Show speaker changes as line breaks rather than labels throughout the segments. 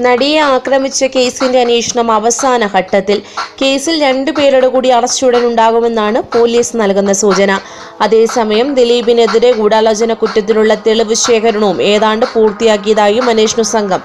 നടിയെ ആക്രമിച്ച കേസിന്റെ അന്വേഷണം അവസാന ഘട്ടത്തിൽ. കേസിൽ രണ്ടു പേരുടെ കൂടി അറസ്റ്റ് ഉടൻ ഉണ്ടാകുമെന്നാണ് പോലീസ് നൽകുന്ന സൂചന. അതേസമയം ദിലീപിനെതിരെ ഗൂഢാലോചന കുറ്റത്തിനുള്ള തെളിവ് ശേഖരണവും ഏതാണ്ട് പൂർത്തിയാക്കിയതായും അന്വേഷണ സംഘം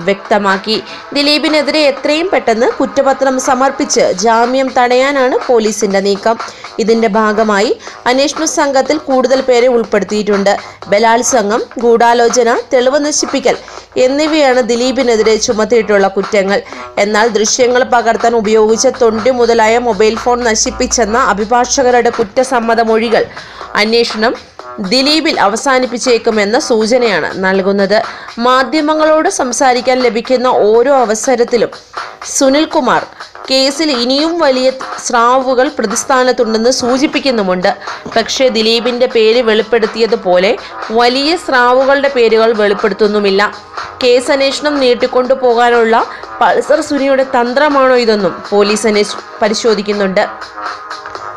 വ്യക്തമാക്കി. ദിലീപിനെതിരെ എത്രയും പെട്ടെന്ന് കുറ്റപത്രം സമർപ്പിച്ച് ജാമ്യം തടയാനാണ് പോലീസിന്റെ നീക്കം. ഇതിന്റെ ഭാഗമായി അന്വേഷണ സംഘത്തിൽ കൂടുതൽ പേരെ ഉൾപ്പെടുത്തിയിട്ടുണ്ട്. ബലാത്സംഗം ഗൂഢാലോചന തെളിവ് നശിപ്പിക്കൽ എന്നിവയാണ് ദിലീപിനെതിരെ ചുമത്തിയിട്ടുള്ള കുറ്റങ്ങൾ. എന്നാൽ ദൃശ്യങ്ങൾ പകർത്താൻ ഉപയോഗിച്ച തൊണ്ടി മുതലായ മൊബൈൽ ഫോൺ നശിപ്പിച്ചെന്ന അഭിഭാഷകരുടെ കുറ്റസമ്മത മൊഴികൾ അന്വേഷണം ദിലീപിൽ അവസാനിപ്പിച്ചേക്കുമെന്ന സൂചനയാണ് നൽകുന്നത്. മാധ്യമങ്ങളോട് സംസാരിക്കാൻ ലഭിക്കുന്ന ഓരോ അവസരത്തിലും സുനിൽകുമാർ കേസിൽ ഇനിയും വലിയ സ്രാവുകൾ പ്രതിസ്ഥാനത്തുണ്ടെന്ന് സൂചിപ്പിക്കുന്നുമുണ്ട്. പക്ഷേ ദിലീപിന്റെ പേര് വെളിപ്പെടുത്തിയതുപോലെ വലിയ സ്രാവുകളുടെ പേരുകൾ വെളിപ്പെടുത്തുന്നുമില്ല. കേസ് അന്വേഷണം നീട്ടിക്കൊണ്ടു പോകാനുള്ള പൾസർ സുനിയുടെ തന്ത്രമാണോ ഇതെന്നും പോലീസ് അന്വേഷ പരിശോധിക്കുന്നുണ്ട്.